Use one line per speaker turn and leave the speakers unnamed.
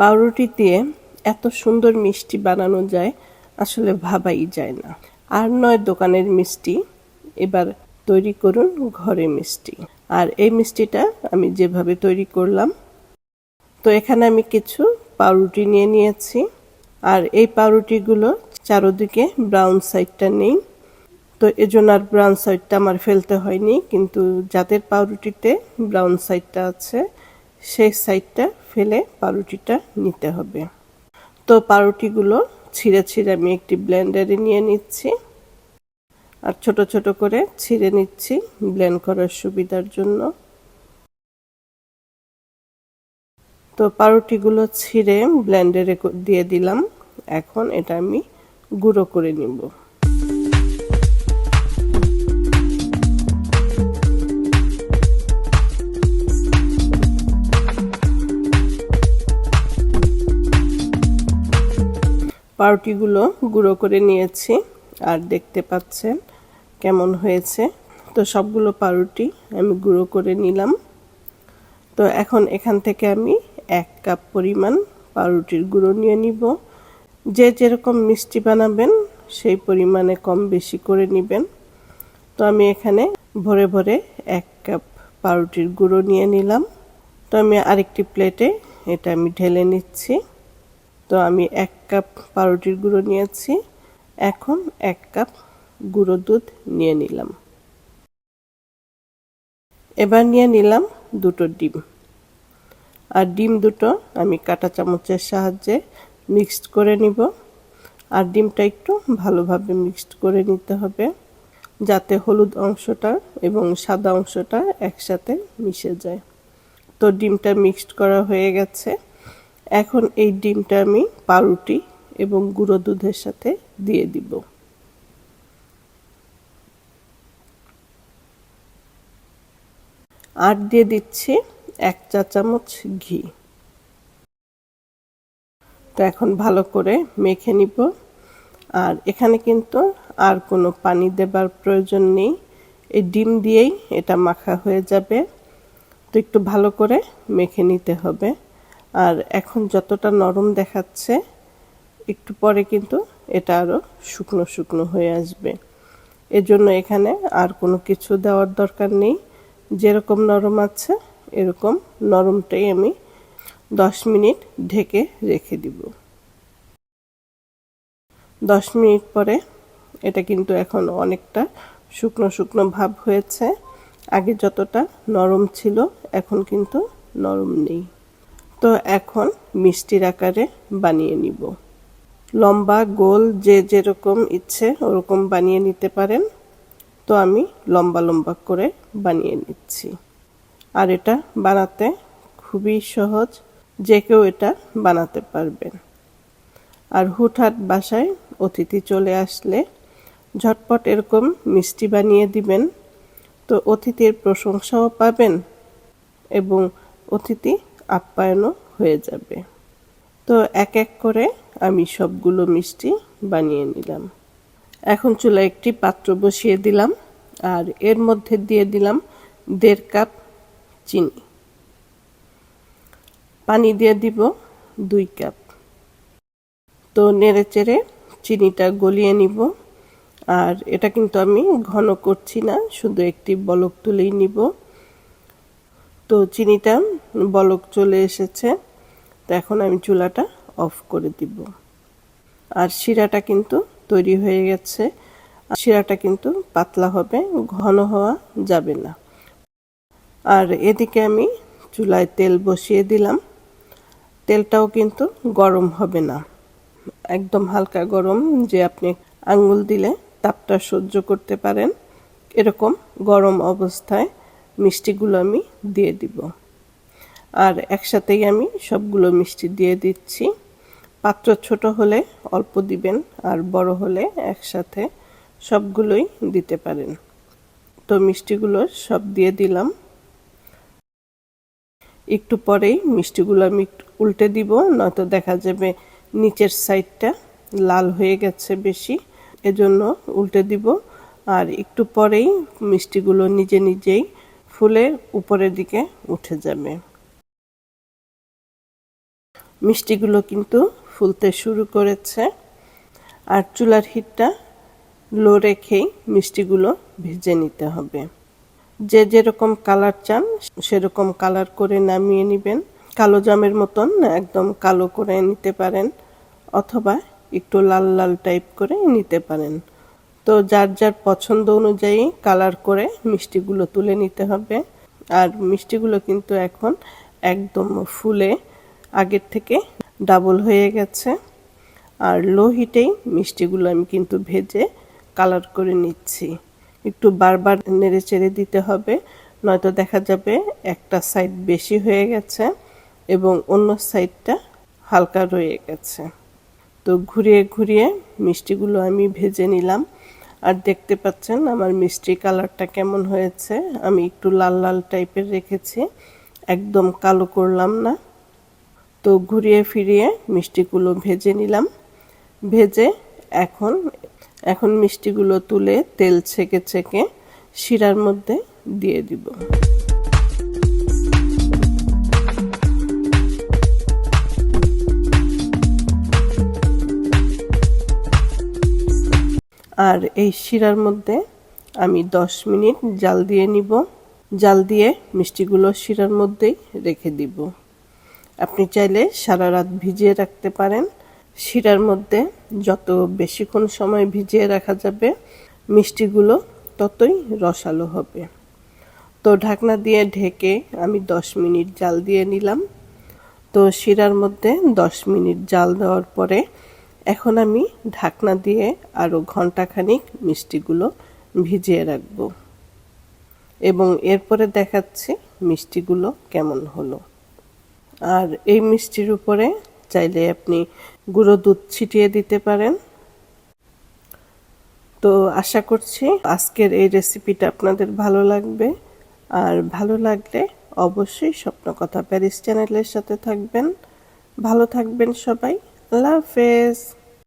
পাউরুটি দিয়ে এত সুন্দর মিষ্টি বানানো যায়, আসলে ভাবাই যায় না। আর নয়, দোকানের মিষ্টি। এবার তৈরি করুন ঘরে মিষ্টি। আর এই মিষ্টিটা আমি যেভাবে তৈরি করলাম, তো এখানে আমি কিছু পাউরুটি নিয়ে নিয়েছি। আর এই পাউরুটিগুলো চারোদিকে ব্রাউন সাইডটা নেই। তো এজন্য আর ব্রাউন সাইডটা আমার ফেলতে হয়নি, কিন্তু যাদের পাউরুটিতে ব্রাউন সাইডটা আছে, সেই সাইডটা ফেলে পাউরুটিটা নিতে হবে। তো পাউরুটিগুলো ছিঁড়ে ছিঁড়ে আমি একটি ব্লেন্ডারে নিয়ে নিচ্ছি। আর ছোট ছোট করে ছিঁড়ে নিচ্ছি ব্লেন্ড করার সুবিধার জন্য। তো পাউরুটিগুলো ছিঁড়ে ব্লেন্ডারে দিয়ে দিলাম। এখন এটা আমি গুঁড়ো করে নিব। পাউরুটিগুলো গুঁড়ো করে নিয়েছি আর দেখতে পাচ্ছেন কেমন হয়েছে। তো সবগুলো পাউরুটি আমি গুঁড়ো করে নিলাম। তো এখন এখান থেকে আমি এক কাপ পরিমাণ পাউরুটির গুঁড়ো নিয়ে নিব। যে যেরকম মিষ্টি বানাবেন সেই পরিমাণে কম বেশি করে নেবেন। তো আমি এখানে ভরে ভরে এক কাপ পাউরুটির গুঁড়ো নিয়ে নিলাম। তো আমি আরেকটি প্লেটে এটা আমি ঢেলে নিচ্ছি। তো আমি এক কাপ পাউরুটির গুঁড়ো নিয়েছি। এখন এক কাপ গুঁড়ো দুধ নিয়ে নিলাম। এবার নিয়ে নিলাম দুটো ডিম। আর ডিম দুটো আমি কাটা চামচের সাহায্যে মিক্সড করে নিব। আর ডিমটা একটু ভালোভাবে মিক্সড করে নিতে হবে, যাতে হলুদ অংশটা এবং সাদা অংশটা একসাথে মিশে যায়। তো ডিমটা মিক্সড করা হয়ে গেছে। এখন এই ডিমটা আমি পাউরুটি এবং গুঁড়ো দুধের সাথে দিয়ে দিব। আর দিয়ে দিচ্ছি এক চা চামচ ঘি। তো এখন ভালো করে মেখে নিব। আর এখানে কিন্তু আর কোনো পানি দেবার প্রয়োজন নেই। এই ডিম দিয়েই এটা মাখা হয়ে যাবে। তো একটু ভালো করে মেখে নিতে হবে। আর এখন যতটা নরম দেখাচ্ছে, একটু পরে কিন্তু এটা আরও শুকনো শুকনো হয়ে আসবে। এজন্য এখানে আর কোনো কিছু দেওয়ার দরকার নেই। যেরকম নরম আছে, এরকম নরমটাই আমি দশ মিনিট ঢেকে রেখে দিব। দশ মিনিট পরে এটা কিন্তু এখন অনেকটা শুকনো শুকনো ভাব হয়েছে। আগে যতটা নরম ছিল, এখন কিন্তু নরম নেই। তো এখন মিষ্টির আকারে বানিয়ে নিব। লম্বা, গোল, যে যেরকম ইচ্ছে ওরকম বানিয়ে নিতে পারেন। তো আমি লম্বা লম্বা করে বানিয়ে নিচ্ছি। আর এটা বানাতে খুবই সহজ, যে কেউ এটা বানাতে পারবেন। আর হুটহাট বাসায় অতিথি চলে আসলে ঝটপট এরকম মিষ্টি বানিয়ে দিবেন। তো অতিথির প্রশংসাও পাবেন এবং অতিথি আপ্যায়নও হয়ে যাবে। তো এক এক করে আমি সবগুলো মিষ্টি বানিয়ে নিলাম। এখন চুলা একটি পাত্র বসিয়ে দিলাম আর এর মধ্যে দিয়ে দিলাম দেড় কাপ চিনি। পানি দিয়ে দিব দুই কাপ। তো নেড়ে চেড়ে চিনিটা গলিয়ে নিব। আর এটা কিন্তু আমি ঘন করছি না, শুধু একটি বলক তুলেই নিব। তো চিনিটা বলক চলে এসেছে। তো এখন আমি চুলাটা অফ করে দিব। আর শিরাটা কিন্তু তৈরি হয়ে গেছে। শিরাটা কিন্তু পাতলা হবে, ঘন হওয়া যাবে না। আর এদিকে আমি চুলায় তেল বসিয়ে দিলাম। তেলটাও কিন্তু গরম হবে না। একদম হালকা গরম যে আপনি আঙ্গুল দিলে তাপটা সহ্য করতে পারেন। এরকম গরম অবস্থায় মিষ্টিগুলো আমি দিয়ে দিব। আর একসাথেই আমি সবগুলো মিষ্টি দিয়ে দিচ্ছি। পাত্র ছোট হলে অল্প দিবেন আর বড় হলে একসাথে সবগুলোই দিতে পারেন। তো মিষ্টিগুলো সব দিয়ে দিলাম। একটু পরেই মিষ্টিগুলো আমি উল্টে দিব, নয়তো দেখা যাবে নিচের সাইডটা লাল হয়ে গেছে বেশি, এজন্য উল্টে দিব। আর একটু পরেই মিষ্টিগুলো নিজে নিজেই ফুলে উপরের দিকে উঠে যাবে। মিষ্টিগুলো কিন্তু ফুলতে শুরু করেছে। আর চুলার হিটটা লো রেখেই মিষ্টিগুলো ভেজে নিতে হবে। যে যেরকম কালার চান, সেরকম কালার করে নামিয়ে নেবেন। কালো জামের মতন একদম কালো করে নিতে পারেন অথবা একটু লাল লাল টাইপ করে নিতে পারেন। তো যার যার পছন্দ অনুযায়ী কালার করে মিষ্টিগুলো তুলে নিতে হবে। আর মিষ্টিগুলো কিন্তু এখন একদম ফুলে আগের থেকে ডাবল হয়ে গেছে। আর লো হিটেই মিষ্টিগুলো আমি কিন্তু ভেজে কালার করে নিচ্ছি। একটু বারবার নেড়ে চেড়ে দিতে হবে, নয়তো দেখা যাবে একটা সাইড বেশি হয়ে গেছে এবং অন্য সাইডটা হালকা রয়ে গেছে। তো ঘুরিয়ে ঘুরিয়ে মিষ্টিগুলো আমি ভেজে নিলাম। আর দেখতে পাচ্ছেন আমার মিষ্টি কালারটা কেমন হয়েছে, আমি একটু লাল লাল টাইপের রেখেছি। একদম কালো করলাম না। তো ঘুরিয়ে ফিরিয়ে মিষ্টিগুলো ভেজে নিলাম। ভেজে এখন এখন মিষ্টিগুলো তুলে তেল ছেঁকে ছেঁকে শিরার মধ্যে দিয়ে দিব। আর এই শিরার মধ্যে আমি দশ মিনিট জাল দিয়ে নিব। জাল দিয়ে মিষ্টিগুলো শিরার মধ্যেই রেখে দিব। আপনি চাইলে সারা রাত ভিজিয়ে রাখতে পারেন। শিরার মধ্যে যত বেশিক্ষণ সময় ভিজিয়ে রাখা যাবে, মিষ্টিগুলো ততই রসালো হবে। তো ঢাকনা দিয়ে ঢেকে আমি দশ মিনিট জাল দিয়ে নিলাম। তো শিরার মধ্যে দশ মিনিট জাল দেওয়ার পরে এখন আমি ঢাকনা দিয়ে আরও ঘন্টাখানিক মিষ্টিগুলো ভিজিয়ে রাখব। এবং এরপরে দেখাচ্ছি মিষ্টিগুলো কেমন হলো। আর এই মিষ্টির উপরে চাইলে আপনি গুঁড়ো দুধ ছিটিয়ে দিতে পারেন। তো আশা করছি আজকের এই রেসিপিটা আপনাদের ভালো লাগবে। আর ভালো লাগলে অবশ্যই স্বপ্ন কথা প্যারিস চ্যানেলের সাথে থাকবেন। ভালো থাকবেন সবাই। আল্লাহ হাফেজ।